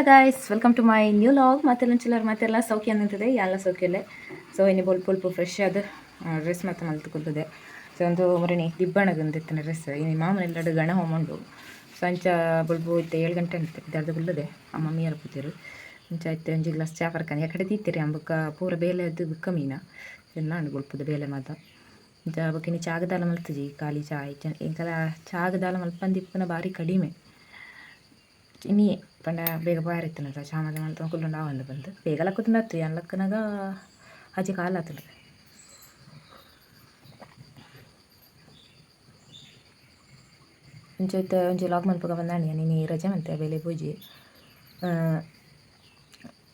Hello guys welcome to my new vlog ಮತ್ತೆಲ್ಲ ಚಿಲ್ಲರ್ ಮತ್ತೆಲ್ಲ ಸೌಖ್ಯ ಅಂತಿದೆ ಎಲ್ಲ ಸೌಖ್ಯಲ್ಲೇ. ಸೊ ಇನ್ನು ಬೊಲ್ಪ ಬೊಲ್ಪ ಫ್ರೆಶ್ ಆದ ಡ್ರೆಸ್ ಮತ್ತೆ ಮಲ್ತುಕೊಳ್ತದೆ ಸೊ ಒಂದು ಮರಣಿ ದಿಬ್ಬಣಗಂದಿತ್ತಿನ ಡ್ರೆಸ್ ಇನ್ನು ಮಾಮನೆಲ್ಲಡು ಗಣ ಹೋಮಂಡು ಅಂಚ ಬೊಲ್ಪು ಇತ್ತೆ ಏಳು ಗಂಟೆ ಅಂತ ಇದ್ದಾರ್ದು ಆ ಮಮ್ಮಿ ಅರ್ ಪೂತಿರು ಅಂಚ ಇತ್ತೆ ಒಂಜಿ ಗ್ಲಾಸ್ ಚಾ ಪರ್ಕನೆ. ಯಾಕಡೆ ತೀತಿರಿ? ಅಂಬಕ್ಕ ಪೂರ ಬೇಲೆ ಅದು ಬಿಕ್ಕ ಮೀನ. ಎನ್ನಾಂಡು ಬೊಲ್ಪುದ ಬೇಲೆ ಮಾತ. ಇಂಚ ಬೊಕ್ಕ ಇನ್ನು ಚಾಗದಾಲ ಮಲ್ತಜಿ. ಖಾಲಿ ಚಾ ಎಂಕಲ ಚಾಗದಾಲ ಮಲ್ಪಂದಿಪ್ಪನ ಭಾರಿ ಕಡಿಮೆ. ಇನ್ನಿಯೇ ಪಂಡ ಬೇಗ ಬಾರಿತ್ತನದ ಚಾಮದ ಮಲ್ತ ಕುಲ್ಲುಂಡ ಆವಂದು ಬಂದು ಬೇಗ ಲಕ್ಕುತುಂಡ ಆತು ಯಾನ್ ಲಕ್ಕನಾಗ ಆಚೆ ಕಾಲ ಆತುಂಡು ಇಂಚೈತೆ ಒಂಜಿ ಲಾಗ್ ಮಲ್ಪಗ ಬಂದಾಣಿ ನೀನು ರಜೆ ಮಂತೆ ಬೇಲೆ ಪೂಜೆ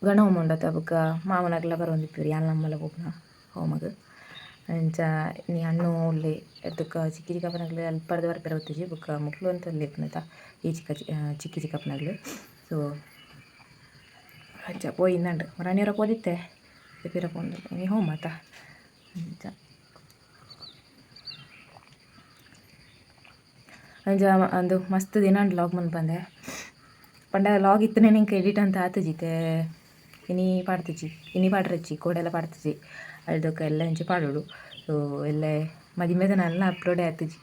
ಗಣ ಹೋಮ ಉಂಡತ ಬೊಕ್ಕ ಮಾವನಗ್ಲ ಬರೊಂದಿಪ್ಪುರಿ ಯಾನ್ ನಮ್ಮಲ ಪೋಪುನ ಹೋಮಗ್ ಅಂಚ ನೀ ಹಣ್ಣು ಉಳ್ಳಿ ಎದ್ದಕ್ಕ ಚಿಕ್ಕಿ ಚಿಕ್ಕಪ್ಪನಗ್ಲು ಅಲ್ಪಡ್ದು ಬರ್ಪೆರ ಹೊತ್ತಿಜಿ ಬೊಕ್ಕ ಮುಕ್ಳು ಅಂತ ಲೇಪುನತ ಈ ಚಿಕ್ಕ ಚಿಕ್ಕ ಚಿಕ್ಕಿ ಚಿಕ್ಕಪ್ಪನಗ್ಲು ಸೊ ಅಂಚ ಪೋಯಿಂದಂಡು ಮರಾಣಿಯರ ಪೋದಿತ್ತೆ ಪಿರ ಪೋಂದು ನೀ ಹೋಮತ ಅಂಚ. ಅಂಚ ಮ- ಅಂದು ಮಸ್ತ್ ದಿನ ಲಾಗ್ ಮನ್ ಬಂದೆ. ಪಂಡ ಲಾಗ್ ಇತ್ತನೇ ನಿಂಗೆ ಎಡಿಟ್ ಅಂತ ಆತಜಿತೆ ಇನಿ ಪಾಡ್ತಿಜಿ. ಇನಿ ಪಾಡ್ರಜ್ಜಿ. ಕೋಡೆಲ್ಲ ಪಾಡ್ತಿಜಿ. ಅಳ್ದಕ್ಕೆ ಎಲ್ಲ ಇಂಚೆ ಪಾಡೋಡು ಸೊ ಎಲ್ಲ ಮದಿಮೆದ ನನ್ನ ಅಪ್ಲೋಡ್ ಆಯ್ತಜಿ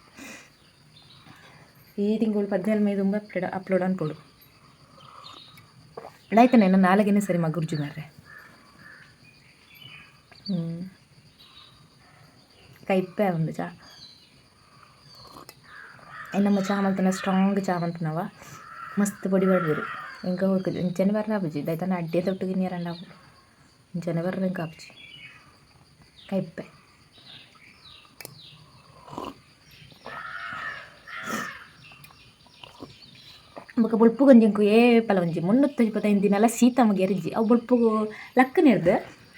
ಈ ತಿಂಗಳು ಪದ್ನಾಲ್ಕು ಮೇ ತುಂಬ ಅಪ್ಲೋಡ್ ಅಪ್ಲೋಡ್ ಅನ್ಕೊಡು ಆಯ್ತಾನೆ ನಾನು ನಾಳೆಗೇನೆ ಸರಿ ಮಗ ಗುರ್ಜಿ ಮಾರ್ರೆ ಹ್ಞೂ ಕೈಪ್ಪೆ ಒಂದು ಚಾ ನಮ್ಮ ಚಾ ಮಲ್ತನ ಸ್ಟ್ರಾಂಗ್ ಚಾ ಮಲ್ತನವ ಮಸ್ತ್ ಪೊಡಿ ಬಡ್ದಿರು ಇಂಕ ಹೋಗ್ತದೆ ಇಂಚನೆ ಬರ್ರ ಆಪುಜಿ ದೈತನ ಅಡ್ಡೆ ತೊಟ್ಟಿಗೆ ನೀರಂಡ ಆಪು ಇಂಚನೆ ಬರ್ರ ಇಂಕ ಆಪುಜಿ ಕೈಪ್ಪೆ ಬೊಕ ಬೊಲ್ಪು ಗೊಂಜಂಕು ಏ ಪಲ ಒಂಜಿ ಮುನ್ನೂತ್ತ ಇಪ್ಪತ್ತೈದು ದಿನ ಎಲ್ಲ ಶೀತ ಮಗೆ ಎರಿಜಿ ಅವು ಬೊಲ್ಪುಗು ಲಕ್ಕನಿರ್ದು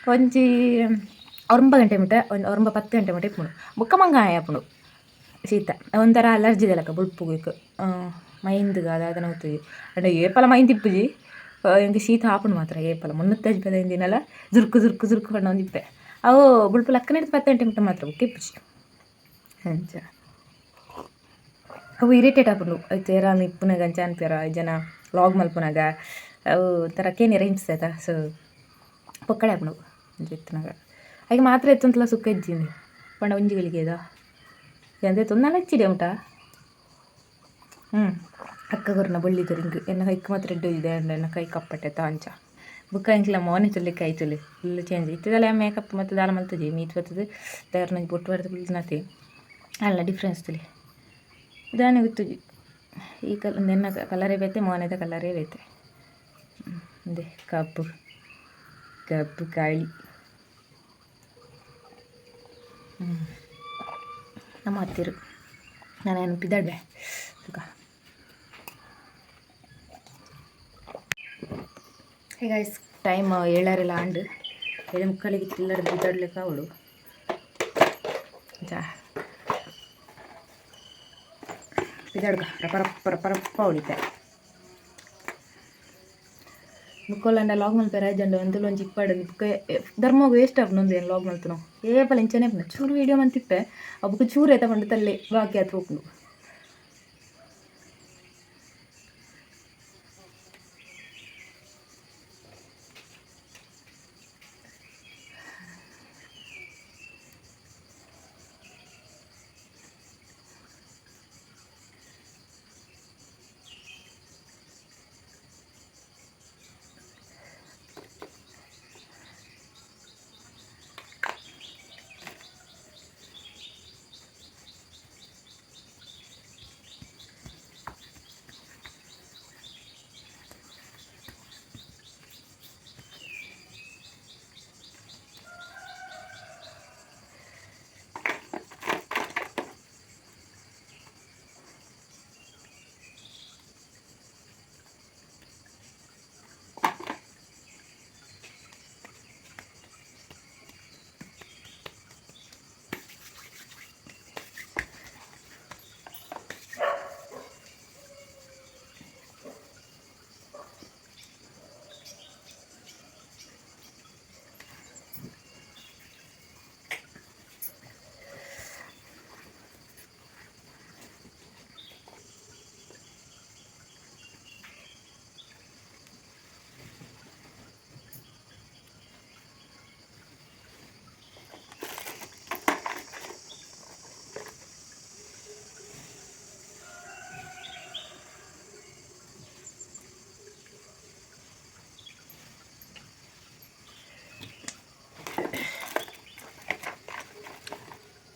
ಒಂಜಿ ಒರಂಬ ಗಂಟೆ ಮುಟ ಒಂದು ಒರಂಬ ಪತ್ತು ಗಂಟೆ ಮುಟ ಇಪ್ಪುಂಡು ಬೊಕ್ಕ ಮಂಗ ಆಯಪ್ಪುಂಡು ಶೀತ ಒಂಥರ ಅಲರ್ಜಿ ಲಕ ಬೊಲ್ಪುಗು ಇಕ್ ಮೈಂದ್ಗ ಅದಾದನ ಹೋಗ್ತದೆ ಅಂಡ ಏಪಲ ಮೈಂದ್ ಇಪ್ಪುಜಿ ಇಂಕ ಶೀತ ಆಪುಂಡು ಮಾತ್ರ ಏಪಲ ಮುನ್ನೂತ್ತ ಇಪ್ಪತ್ತೈದು ದಿನ ಎಲ್ಲ ಜುರ್ಕು ಜುರ್ಕು ಜುರ್ಕು ಪಂಡ ಒಂದು ಅವು ಬುಳ್ಪುಲ್ ಲಕ್ಕನಿಡ್ದು ಪತ್ತು ಪತ್ತೆ ಮುಟ ಮಾತ್ರ ಇಪ್ಪುಜಿ ಅಂಚ. ಅವು ಇರಿಟೇಟ್ ಆಪುಂಡು ತೇರ ಇಪ್ಪುನಾಗ ಅಂಚ ಅನ್ಪೇರ ಜನ ಲಾಗ್ ಮಲ್ಪುನಾಗ? ಅವು ಒಂಥರ ಕೇನಿರ ಹಿಂಸೈತ ಸೊ ಪೊಕ್ಕಡೆ ಆಪುಂಡು ಐ ಹಾಗೆ ಮಾತ್ರ ಎತ್ತಂತಲ ಸುಕ್ಕ ಇದ್ದೀನಿ ಪಂಡ ಒಂಜಿಗಳಿಗೆ ಇದ. ಎಂದೆ ತೊಂದಲ ಹಚ್ಚಿದೆ ಉಂಟ? ಹ್ಞೂ ಅಕ್ಕ ಗೊರ್ನ ಬಳ್ಳಿದ ರಿಂಗ್. ಎನ್ನ ಕೈಕ್ ಮಾತ್ರ ಎಡ್ಡು ಇದೆ ಎನ್ನ ಕೈ ಕಪ್ಪಟ್ಟೆ ತಾಂಚ ಬುಕ್ಕ ಎಂಕ್ಲ ಮೋನೆ ತುಲ್ಲಿ ಕೈ ತುಲಿ ಫುಲ್ ಚೇಂಜ್ ಇತ್ತದಲ್ಲ ಮೇಕಪ್ ಮತ್ತು ದಾಲ ಮಲ್ತದೆ ಮೀತ್ ಬರ್ತದೆ ತಯಾರು ಬೊಟ್ಟು ಬರ್ತದೆ ಫುಲ್ ಅಲ್ಲ ಡಿಫ್ರೆನ್ಸ್ ತುಲಿ. ಇದಾನೆ ಗೊತ್ತುಜಿ ಈ ಕಲ್, ನಿನ್ನ ಕಲರೇ ಬೇತೆ ಮೋನೆದ ಕಲರೇ ಬೇತೆ. ಅದೇ ಕಪ್ಪು ಕಪ್ಪು ಕಾಳಿ. ನಮ್ಮ ಹತ್ತಿರು ನಾನು ನೆನಪಿದ್ದಾಳೆ ಸುಖ ಗೈಸ್ ಟೈಮ್ ಏಳರೆಲ್ಲ ಆಂಡು ಏಳು ಮುಕ್ಕಾಲಿಗೆ ಚಿಲ್ಲರ್ ಬಿದ್ದಾಡ್ಲಿಕ್ಕೆ ಅವಳು. ಜಾ. ಬಿದ್ದಾಡ್ಗ ರಪ ರಪ್ಪ ರಪ ರಪ್ಪ ಹೊಡಿತೆ ಮುಕ್ಕೋಲಂಡ ಲಾಗ್ ಮಲ್ಪೆ ಜಂಡ ಒಂದುಲು ಒಂದು ಇಪ್ಪಡು ಬುಕ್ಕ ಧರ್ಮೋಗ ವೇಸ್ಟ್ ಆಪುನ ಒಂದು ಏನು ಲಾಗ್ ಮಲ್ತು ನಾವು. ಏಪಲ ಇಂಚನೆ ಚೂರು ವೀಡಿಯೋ ಮಂತಿಪ್ಪೆ. ಆ ಚೂರು ಎತ್ತ ಪಂಡ ತಲ್ಲೆ ಬಾಕಿ ಹತ್ತು ಹೋಗ್ನು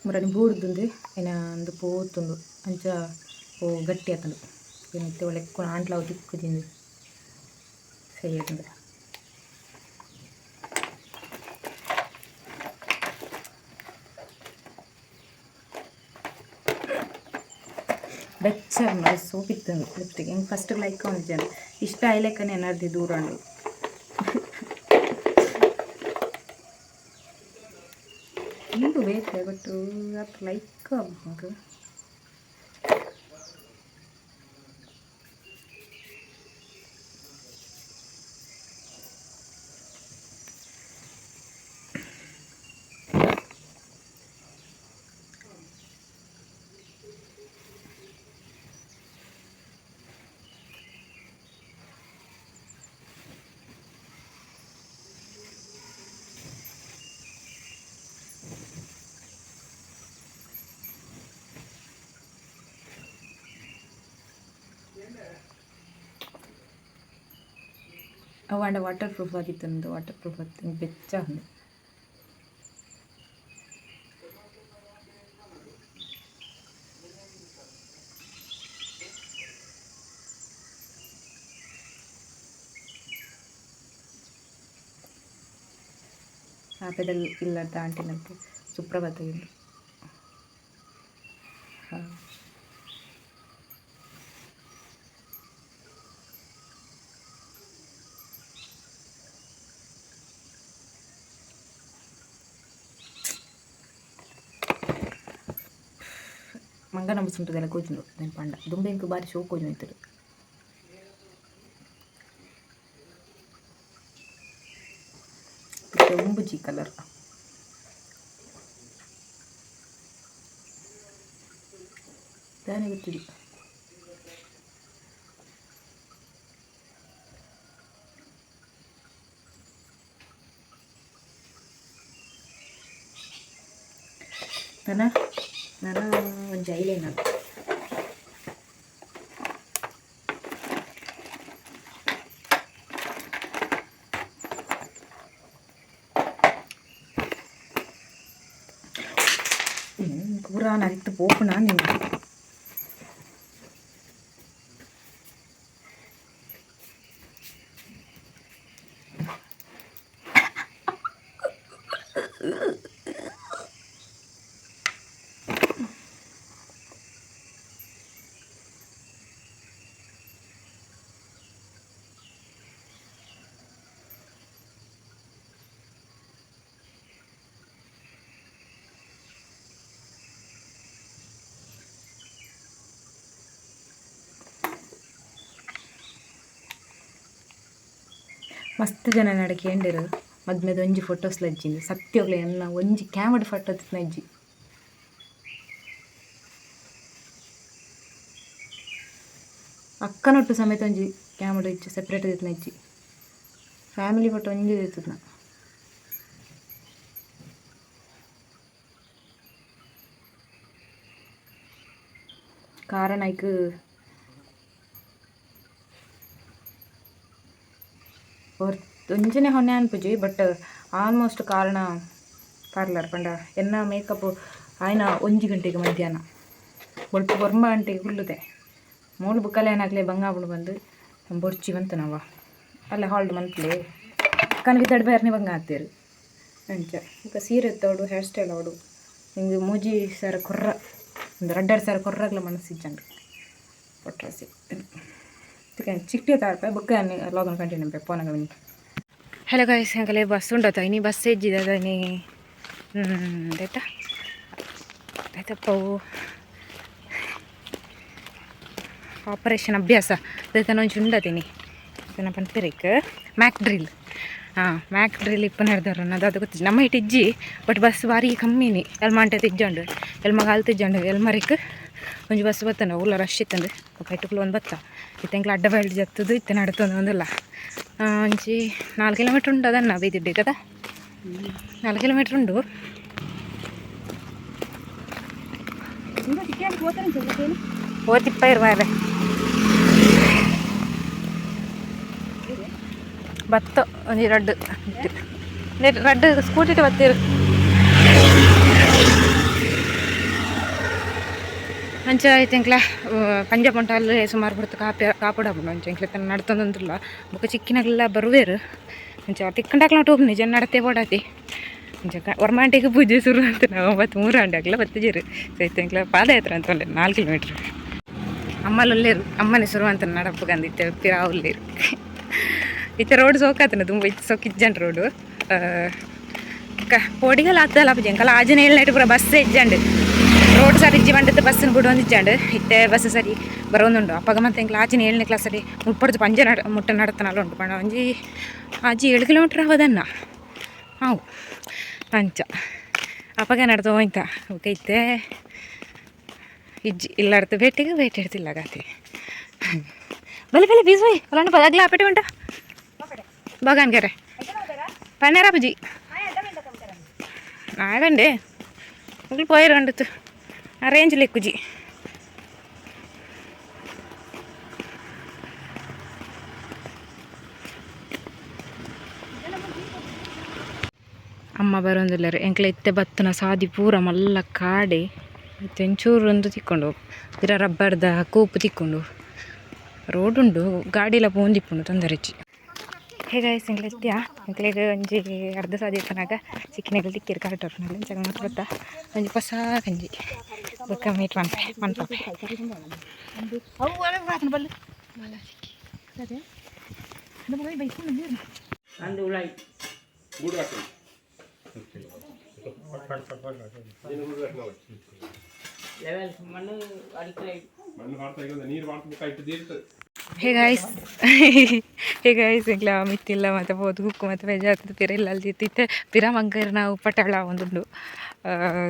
ಮರನಿ ಬೂಡ್ದುಂದು ಐನ ಉಂದು ಪೋತುಂಡು ಅಂಚ ಓ ಗಟ್ಟಿ ಆತುಂಡು. ಏನಿತ್ತೆ ಒಳ್ಳೆ ಆಂಟ್ಲಾವು ತಿಕ್ಕು ತಿಂದು ಸರಿ ಆತುಂಡು ಬೆಚ್ಚ ಸೋಪಿತ್ತು ಲಿಪ್ಟಿಗೆ ಹೆಂಗೆ ಫಸ್ಟ್ ಲೈಕ್ ಒಂದು ಇಷ್ಟ ಆಯ್ಲೇಕನೇ ಏನಾರ್ದು ದೂರ ಅಂಡು ಇಂದು ಬೇಕು ಬಟ್ ಅದು ಲೈಕ್ ಅವಾಂಡ ವಾಟರ್ ಪ್ರೂಫ್ ಆಗಿತ್ತು ನಂದು ವಾಟರ್ ಪ್ರೂಫ್ ಆಗಿತ್ತು ಬೆಚ್ಚ ಅಂದೆ. ಆ ಪೆದಲ್ಲಿ ಇಲ್ಲದ ಆಂಟಿನಂತೆ ಸುಪ್ರಭಾತ ಇಲ್ಲ. ಮಂಗನ ಮುಸುಂಟದೆಲ್ಲ ಕೂತಿಂದು ನೆನ್ ಪಂಡ ದುಂಬೆಂಕು ಬಾರಿ ಶೋ ಕೂಜು ಹೋಯ್ತರು ಒಂಬುಜಿ ಕಲರ್ ದಾನೆ ಗೊತ್ತಿದೆ ನನ್ನ ನನ್ನ ಒಂದು ಐಲೈನರ್ ಪೂರಾ ನರಿತು ಪೋಪುನ ನಿನ್ನ ಮಸ್ತ್ ಜನ ನಡ ಕೇಂಡಿರು ಮದ್ಮೆದ ಒಂಜಿ ಫೋಟೋಸ್ ಲಜ್ಜಿಂದು ಸತ್ಯೋಗ್ಲೆ ಎನ್ನ ಒಂಜಿ ಕ್ಯಾಮಡ್ ಫೋಟೋ ನಜ್ಜಿ ಅಕ್ಕನೊಟ್ಟು ಸಮೇತ ಒಂಜಿ ಕ್ಯಾಮಡ್ ಇಚ್ಚು ಸೆಪ್ರೇಟ್ ದಿತ್ನ ಇಜ್ಜಿ ಫ್ಯಾಮಿಲಿ ಫೋಟೋ ಒಂಜಿ ದಿತ್ತದ ಕಾರಣ ಒಂಜನೆ ಹೊಣೆ ಅನ್ಪುಜಿ ಬಟ್ ಆಲ್ಮೋಸ್ಟ್ ಕಾರಣ ಪಾರ್ಲರ್ ಪಂಡ. ಎನ್ನ ಮೇಕಪ್ ಆಯ್ನ ಒಂಜಿ ಗಂಟೆಗೆ ಮಧ್ಯಾಹ್ನ. ಒಲ್ಪ ಬೊರ್ಮ ಗಂಟೆಗೆ ಹುಲ್ಲುದೆ. ಮೂಲು ಬುಕ್ಕಲೆ ಏನಾಗಲಿ ಬಂಗಾಬುಡು ಬಂದು, ಬೊರ್ಚಿ ಬಂತು ನಾವು. ಅಲ್ಲ ಹಾಲ್ಡ್ ಮಂತ್ಲಿ ಕನಗೆ ತಡ್ಬೇರ್ನೆ ಬಂಗ ಹಾಕ್ತೀರಿ ಅಂಚ. ಈಗ ಸೀರೆ ತೋಡು ಹೇರ್ ಸ್ಟೈಲ್ ಆಡು ಹಿಂಗೆ ಮೂಜಿ ಸರ ಕೊರ್ರ, ಒಂದು ರಡ್ಡರ್ ಸರ ಕೊರ್ರಾಗ್ಲ ಕೊಟ್ರೆ ಕೊಟ್ರಸಿ ಚಿಕ್ಟಿ ತಾರ್ಪ ಬುಕ್ಕ ಲಾಗನ್ ಕಂಟಿನ್ಯೂ ಪೆ ಫೋನಾಗ ವಿನಿ ಹಲೋ ಗಾಯ್ಸ್ ಹಂಗಲೇ ಬಸ್ ಉಂಡತ ಇನಿ ಬಸ್ ಎಜ್ಜಿದ ನೀ ಆಯ್ತಾ? ಆಯ್ತಪ್ಪ ಅವು ಆಪರೇಷನ್ ಅಭ್ಯಾಸ. ಅದಕ್ಕೆ ಒಂಚು ಉಂಡತೀನಿ ಇದನ್ನ ಪಂತರಿಕ್ ಮ್ಯಾಕ್ ಡ್ರಿಲ್ ಹಾಂ ಮ್ಯಾಕ್ ಡ್ರಿಲ್ ಇಪ್ಪ ನಡೆದವ್ರು ಅನ್ನೋದು, ಅದು ಗೊತ್ತಿಲ್ಲ ನಮ್ಮ ಇಟ್ಟು ಬಟ್ ಬಸ್ ಭಾರಿ ಕಮ್ಮಿನಿ ಎಲ್ಮಾಂಟೆ ತಿಜ್ಜಂಡು ಎಲ್ಮ ಹಾಲು ತಿಜ್ಜಂಡು ಎಲ್ಮರಿಕ್ ಒಂಜಿ ಬಸ್ ಬತ್ತನ ಉಲ್ಲ ರಶ್ ಇತ್ತಂದು ಕೈಟುಕ್ಲು ಒಂದು ಬತ್ತ. ಇತ್ತಂಕ್ಲ ಅಡ್ಡ ಬೆಳ್ಳಿ ಜತ್ತದು ಇತ್ತ ನಡ್ತಂದು ಒಂದಲ್ಲ. ಒಂಜಿ ನಾಲ್ಕು ಕಿಲೋಮೀಟ್ರ್ ಉಂಟು ಅದನ್ನ ಬೈದಿಡ್ಡೆ ಕದ ನಾಲ್ಕು ಕಿಲೋಮೀಟ್ರ್ ಉಂಡು ಓತಿಪ್ಪ ಇರುವಾರೆ ಬತ್ತ, ಒಂಜಿ ರಡ್ಡು. ರಡ್ಡು ಸ್ಕೂಟಿ ಬತ್ತಿರು. ಅಂಚ ಐತೆ ಎಂಕ್ಲ ಪಂಜ ಪೊಂಟಲ್ಲಿ ಸುಮಾರು ಬಿಡ್ತು ಕಾಪಿ ಕಾಪಾಡ ಅಂಚ ಎಂಕ್ಲ ತನ್ನ ನಡ್ತಂದಂತಿಲ್ಲ ಬೊಕ ಚಿಕ್ಕಿನಾಗೆಲ್ಲ ಬರುವೇರು. ಅಂಚ ತಿಕ್ಕಂಡಾಕ್ಲ ಟೋಪ್ ನಿಜ ನಡತೆ ಅಂಚ ವರ್ಮಾಂಟಿಗೆ ಪೂಜೆ ಶುರು ಅಂತ ನಾವು ಒಂಬತ್ತು ಮೂರು ಅಂಡಾಗ್ಲ ಬತ್ತಿಜೀರು ಸೊ ಐತೆ ಎಂಕ್ಲ ಪಾದಯಾತ್ರೆ ಅಂತ ಒಳ್ಳೆ ನಾಲ್ಕು ಕಿಲೋಮೀಟ್ರ್ ಅಮ್ಮಲೊಲ್ಲೇರು ಅಮ್ಮನೆ ಶುರು ಅಂತ ನಡಪ್ಪಗಂದಿತ್ತೆ ಗಂದಿತ್ತೆ ಪಿರಾವುಲ್ಲೇರು ಇತ್ತೆ ರೋಡ್ ಸೋಕಾತನ ತುಂಬ ಇತ್ತು ಸೊಕ್ಕಿಜ್ಜಂಟ್ ರೋಡು ಕ ಆಗ್ತದಲ್ಲ ಅಪ್ಪ ಜಂಕಲ ಆಜನ ಏಳ್ನೈಟ್ ಪೂರ ಬಸ್ ಇಜ್ಜಂಡು ರೋಡ್ ಸಾರಿ ಇಜ್ಜಿ ಬಂಡದ ಬಸ್ಸನ್ನು ಬಿಡು ಅಂದಿಜ್ಜಾಂಡು ಇತ್ತೆ ಬಸ್ ಸರಿ ಬರೋಂದುಂಡು ಅಪ್ಪಗ ಮತ್ತೆ ಹಿಂಗೆ ಆಚಿನ ಏಳನೇ ಕ್ಲಾಸಲ್ಲಿ ಮುಟ್ಪಡ್ದು ಪಂಜೆ ನಡ ಮುಟ್ಟ ನಡತನಲ್ಲ ಉಂಟು ಪಣ ಒಂಜಿ ಆಜಿ ಏಳು ಕಿಲೋಮೀಟ್ರ್ ಆವದನ್ನ ಹಾವು ಅಂಚ ಅಪ್ಪಗ ನಡೆದು ಹೋಯ್ತ ಓಕೆ ಇತ್ತೆ ಇಜ್ಜಿ ಇಲ್ಲಾಡ್ತು ಬೇಟೆಗೆ ಬೇಟೆ ಇಡ್ತಿಲ್ಲ ಗಾತಿ ಬಲೆ ಬಲೆ ಬೀಸ್ ಬೈ ಅಲ್ಲ ಬದಾಗ್ಲ ಆಪೇಟೆ ಉಂಟ ಬಾಗಾನ್ಗೆರೆ పన్నెరా బుజి నాగండి ఇంట్లో పోయారు అండి రేంజ్ లెక్కుజీ ಅಮ್ಮ ಬರೋಂದಿಲ್ಲರು ಎಂಕ್ಲ ಇತ್ತೆ ಬತ್ತನ ಸಾದಿ ಪೂರ ಮಲ್ಲ ಕಾಡಿ ಮತ್ತು ಒಂಚೂರು ಒಂದು ತಿಕ್ಕೊಂಡು ಇದರ ರಬ್ಬರ್ದ ಕೂಪು ತಿಕ್ಕೊಂಡು ರೋಡ್ ಉಂಡು ಗಾಡಿಲ ಪೋನ್ ತಿಕ್ಕೊಂಡು ತೊಂದರೆ ಹೆಚ್ಚಿ ತೊಂದರೆಚ್ಚಿ ಹೇಗೆ ಸಿಂಗ್ಲೆತ್ಯ ಎಂಕ್ಲೆಗ್ ಒಂಜಿ ಅರ್ಧ ಸಾದಿ ತನಕ ಸಿಕ್ಕಿನಗಳು ತಿಕ್ಕಿರು ಕರೆಕ್ಟ್ ಅವ್ರನ್ನೆಲ್ಲ ಜಗ ಮಾತ್ರ ಗೊತ್ತಾ ಒಂಜಿ ಹೊಸ ಗಂಜಿ ಬೊಕ್ಕ ಮೀಟ್ ಮನ್ಪೆ ಮನ್ಪೆ ಹೇ ಗಾಯ್ಸ್ ಹೇ ಗಾಯ್ಸ್ ಇಲ್ಲ ಮಿತ್ತಿಲ್ಲ, ಮತ್ತು ಬೋದು ಕುಕ್ಕು ಮತ್ತು ಬೇಜಾರ್ತದೆ ಪಿರ ಇಲ್ಲ ಅಲ್ದಿತ್ತಿತ್ತೆ ಪಿರ ಮಂಗರ್ ನಾವು ಪಟಾಳ ಒಂದುಂಡು.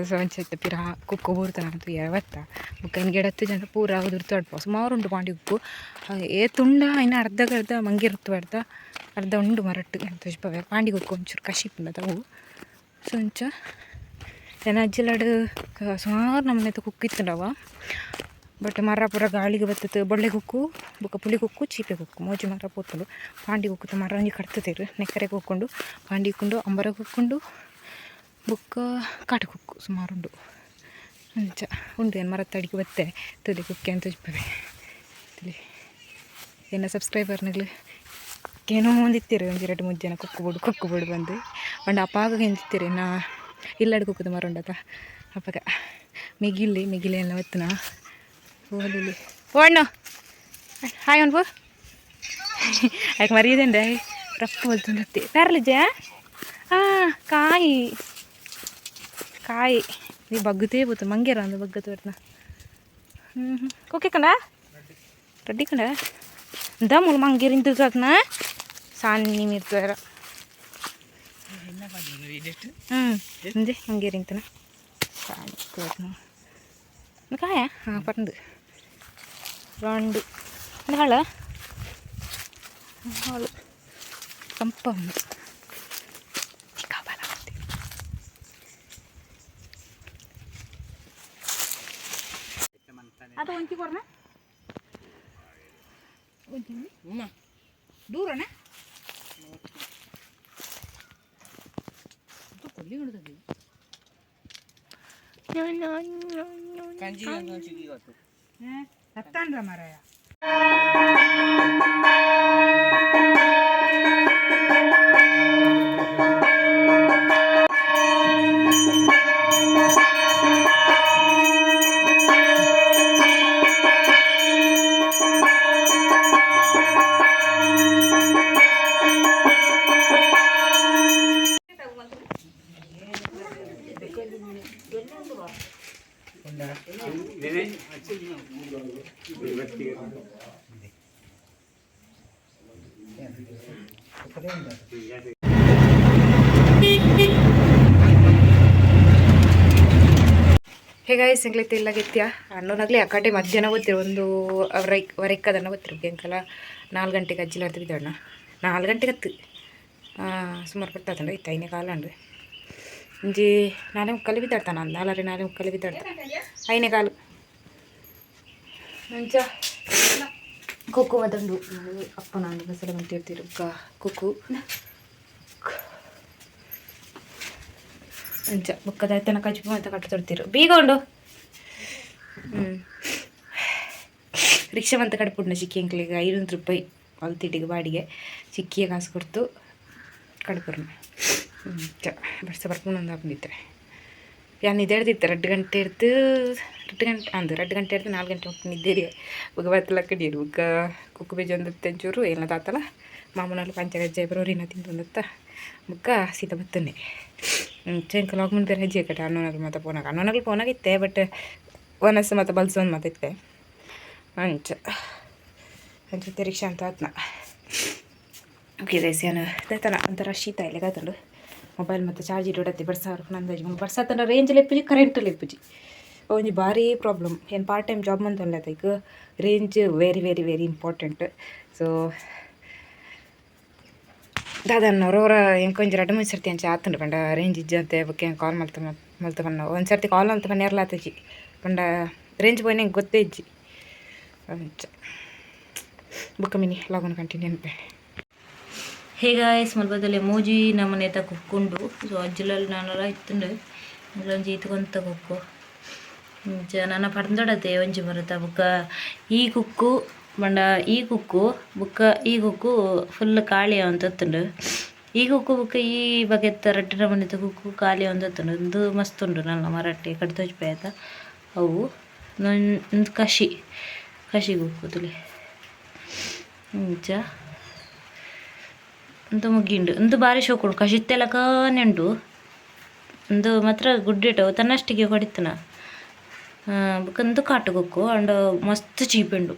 ಸೊ ಅಂಚೆತ್ತ ಪಿರ ಕುಕ್ಕು ಬೂರ್ತಾನ ಅಂತ ಯಾವತ್ತ ಗಿಡತ್ತು ಜನ ಪೂರ ಉದುರ್ತು ಅಡ್ಪ. ಸುಮಾರು ಉಂಡು ಪಾಂಡಿ ಉಕ್ಕು. ಏ ತುಂಡ, ಇನ್ನು ಅರ್ಧ ಅರ್ಧ ಮಂಗಿರುತ್ತು ಅರ್ಧ. ಅರ್ಧ ಉಂಡು ಮರಟ್ಟು ಅಂತ ಪವೆ ಪಾಂಡಿ ಉಕ್ಕು ಒಂಚೂರು ಕಶಿಪ್ನ ಅವು ಸೊ ಅಂಚ ಜನ ಅಜ್ಜಿಲಾಡು, ಸುಮಾರು ನಮ್ಮನೆ ಕುಕ್ಕಿತ್ತುಂಡವ. ಬಟ್ ಮರ ಪೂರ ಗಾಳಿಗೆ ಬರ್ತದೆ, ಬೊಳ್ಳೆ ಕುಕ್ಕು ಬೊಕ್ಕ ಪುಳಿ ಕುಕ್ಕು ಚೀಪೆ ಕುಕ್ಕು ಮೋಜು ಮರ ಪೋತಲು ಪಾಂಡಿ ಕುಕ್ಕುತ್ತ ಮರ ಒಂಜಿ ಕಟ್ತದೇರು ನೆಕ್ಕರೆ ಕುಕ್ಕೊಂಡು ಪಾಂಡಿ ಕುಂಡು ಅಂಬರ ಕುಕ್ಕೊಂಡು ಬೊಕ್ಕ ಕಾಟು ಕುಕ್ಕು ಸುಮಾರು ಉಂಡು ಅಂಚ, ಉಂಡು ಏನು ಮರ ತಡಿಗೆ ಬತ್ತೆ, ತುಲಿ ಕುಕ್ಕೆ ಅಂತ ಇಪ್ಪವೆ ತುಲಿ, ಏನ ಸಬ್ಸ್ಕ್ರೈಬರ್ನಗಳು ಏನೋ ಒಂದಿತ್ತೀರಿ, ಒಂದು ಎರಡು ಮೂರು ಜನ ಕುಕ್ಕು ಬಿಡು ಬಂದು. ಒಂದು ಅಪ್ಪಾಗ ಎಂತಿತ್ತೀರಿ ನಾ ಇಲ್ಲಡ್ ಕುಕ್ಕದ ಮರ ಉಂಡತ ಅಪ್ಪಾಗ ಮಿಗಿಲಿ ಮಿಗಿಲಿ ಎಲ್ಲ ಒತ್ತನ ಓಲಿ ಓಣ್ಣು ಹಾಯ್ ಅನ್ಬು ಯಾಕೆ ಮರಿಯದಂಡೆ ರಪ್ಪ ಬಲ್ತುಂಡತ್ತಿ ಪ್ಯಾರಲಿಜ ಹಾಂ ಕಾಯಿ ಕಾಯಿ ನೀ ಬಗ್ಗತೇ ಬೋತು ಮಂಗೇರ ಒಂದು ಬಗ್ಗತ್ತು ಬರ್ನ ಹ್ಞೂ ಹ್ಞೂ ಓಕೆ ಕಂಡ ರೆಡ್ಡಿ ಕಂಡ ಎಂತ ಮೂಲ ಮಂಗೇರಿನ ತಿರ್ಗಾಕ್ನ ಸಾನಿ ಮಿರ್ತಾರ ಹ್ಞೂ ಅಂದೆ ಮಂಗೇರಿಂತನ വണ്ടി. നാളെ കമ്പം ഞാൻ వస్తాను రా ಹೇಗಾಗಿ ಸಿಂಗ್ಲೈತೆ ಇಲ್ಲ ಗೆತ್ಯ ಅನ್ನೋನಾಗ್ಲಿ ಆ ಕಡೆ ಮಧ್ಯಾಹ್ನ ಓದ್ತಿರು ಒಂದು ಅವರೈ ವರೆಕ್ಕದನ್ನ ಓದ್ತಿರು ಎಂಕಲ ನಾಲ್ಕು ಗಂಟೆಗೆ ಅಜ್ಜಿ ಅಂತ ಬಿದ್ದಣ್ಣ ನಾಲ್ಕು ಗಂಟೆಗೆ ಹತ್ತು. ಸುಮಾರು ಪಟ್ಟದಂಡ ಇತ್ತು ಐನೇ ಕಾಲ ಅಂದ್ರೆ ಇಂಜಿ ನಾನೇ ಮುಕ್ಕಲ್ಲಿ ಬಿದ್ದಾಡ್ತಾನ ಅಲ್ಲರಿ ನಾನೇ ಮುಕ್ಕಲ್ಲಿ ಬಿದ್ದಾಡ್ತಾನೆ ಐನೇ ಕಾಲು. ಅಂಚ ಕೊಕ್ಕು ಅದಂಡು ಅಪ್ಪ ನಾನು ಬಸಲ ಕಾ, ಕೊಕ್ಕು. ಅಂಚ ಬುಕ್ಕದ ತನಕ ಕಚ್ಪು ಅಂತ ಕಟ್ಟು ತೊಡ್ತಿರು ಬೀಗ ಉಂಡು. ಹ್ಞೂ ರಿಕ್ಷಾ ಅಂತ ಪುಡ್ನ ಚಿಕ್ಕಿ ಅಂಕ್ಲಿಗೆ ಐನೂರು ರೂಪಾಯಿ ಅಲ್ತಿಟ್ಟಿಗೆ ಬಾಡಿಗೆ. ಚಿಕ್ಕಿಯ ಕಾಸು ಕೊಡ್ತು. ಕಡ್ಪುರ್ನ ಚ ಬರ್ಸ ಬರ್ಕೊಂಡು ಬಂದಿತ್ತೆ ಯಾನ್ ನಿದ್ದೆಡ್ದಿತ್ತು ಎರಡು ಗಂಟೆ ಇಡ್ದು ಎರಡು ಗಂಟೆ ಅಂದು ಎರಡು ಗಂಟೆ ಇಡ್ದು ನಾಲ್ಕು ಗಂಟೆ ಹೋಗ್ತೀನಿ ನಿದ್ದೇರಿ ಬತ್ತಲ ಕಡಿಯರು ಬುಕ್ಕ ಕುಕ್ಕು ಬೀಜ ಒಂದು ತೆಂಚೂರು ಎಲ್ಲ ತಾತಲ್ಲ ಮಾಮೂನಲ್ಲಿ ಪಂಚಗಜ್ಜೆ ಬರೋರಿನ ತಿಂದು ಒಂದತ್ತ ಬುಕ್ಕ ಸೀತ ಬತ್ತನೆ ಚೆಂಕ ಲಾಗ್ಮನ್ ಬೇರೆ ಹೆಜ್ಜೆ ಕಟ್ಟೆ, ಅನ್ನೋನಾಗಲು ಮತ್ತೆ ಫೋನಾಗ ಅನ್ನೋನಾಗಲು ಫೋನಾಗಿತ್ತೆ ಬಟ್ ಒನಸ್ ಮತ್ತು ಬಲ್ಸೊಂದು ಮಾತಿತ್ತೆ ಅಂಚ ಅಂಚ ರಿಕ್ಷಾ ಅಂತ ಆತ್ನ. ಓಕೆ ದೇಸಿಯಾನ ದೇತನ ಒಂಥರ ಶೀತ ಇಲ್ಲ ಕಾತಂಡು ಮೊಬೈಲ್ ಮತ್ತು ಚಾರ್ಜ್ ಇಡೋಡತ್ತೆ ಬಡ್ ಸಾವಿರ ನಂದಾಜಿ ಬರ್ಸಾತನ ರೇಂಜ್ ಲೆಪ್ಪುಜಿ ಕರೆಂಟ್ ಲೆಪ್ಪುಜಿ ಒಂಜಿ ಭಾರಿ ಪ್ರಾಬ್ಲಮ್ ಏನು ಪಾರ್ಟ್ ಟೈಮ್ ಜಾಬ್ ಮಂತೊಂಡ್ಲತ್ತ ಅದಕ್ಕೆ range very very very important so ದಾದನ್ ಅವ್ರವ್ರ ಎಂಕೊಂಜಿ ಎರಡು ಮೂರು ಸರ್ತಿ ಅಂಚೆ ಆತಂಡು ಪಂಡ ರೇಂಜ್ ಇಜ್ಜಂತೆ ಬಕ್ಕೆ ಕಾಲ್ ಮಲ್ತ ಮಲ್ತ ಬಣ್ಣ ಒಂದು ಸರ್ತಿ ಕಾಲ್ ಅಂತ ಬಣ್ಣ ಇರ್ಲಾತಜಿ ಪಂಡ ರೇಂಜ್ ಪೋಯ್ನ ಗೊತ್ತೇ ಇಜ್ಜಿ. ಮಿನಿ ಲಾಗನ್ ಕಂಟಿನ್ಯೂ ಅನ್ಪೆ ಹೇ ಗಾಯ್ಸ್ ಮಲ್ಬದಲ್ಲಿ ಮೋಜಿ ನಮ್ಮನೆ ತ ಸೊ ಅಜ್ಜಲಲ್ಲಿ ನಾನೆಲ್ಲ ಇತ್ತುಂಡು ಒಂಜಿ ಇತ್ಕೊಂತ ಕುಕ್ಕು. ನನ್ನ ಪಡ್ದೊಡತೆ ಒಂಜಿ ಬರುತ್ತ ಬುಕ್ಕ ಈ ಕುಕ್ಕು ಬಂಡ ಈ ಕುಕ್ಕು, ಬುಕ್ಕ ಈ ಕುಕ್ಕು ಫುಲ್ ಖಾಲಿ ಅಂತತ್ತುಂಡು ಈ ಕುಕ್ಕು ಬುಕ್ಕ ಈ ಬಗೆತ್ತ ರಟ್ಟಿನ ಮನೆತ ಕುಕ್ಕು ಖಾಲಿ ಅಂತತ್ತುಂಡು ಒಂದು ಮಸ್ತ್ ಉಂಡು ನನ್ನ ಮರಟ್ಟೆ ಕಡ್ತೋಜ್ಪೆ ಆಯ್ತ ಅವು ಒಂದು ಕಷಿ ಕಷಿ ಕುಕ್ಕು ತುಲಿ. ಇಂಚ ಅಂತ ಮುಗ್ಗಿಂಡು ಒಂದು ಭಾರಿ ಶೋಕುಂಡು ಕಷಿತ್ತೆಲ್ಲ ಕಾನೆಂಡು. ಒಂದು ಮಾತ್ರ ಗುಡ್ಡೆಟು ತನ್ನಷ್ಟಿಗೆ ಹೊಡಿತನ ಬೊಕಂದು ಕಾಟುಗೊಕ್ಕು ಅಂಡ್ ಮಸ್ತ್ ಚೀಪೆಂಡು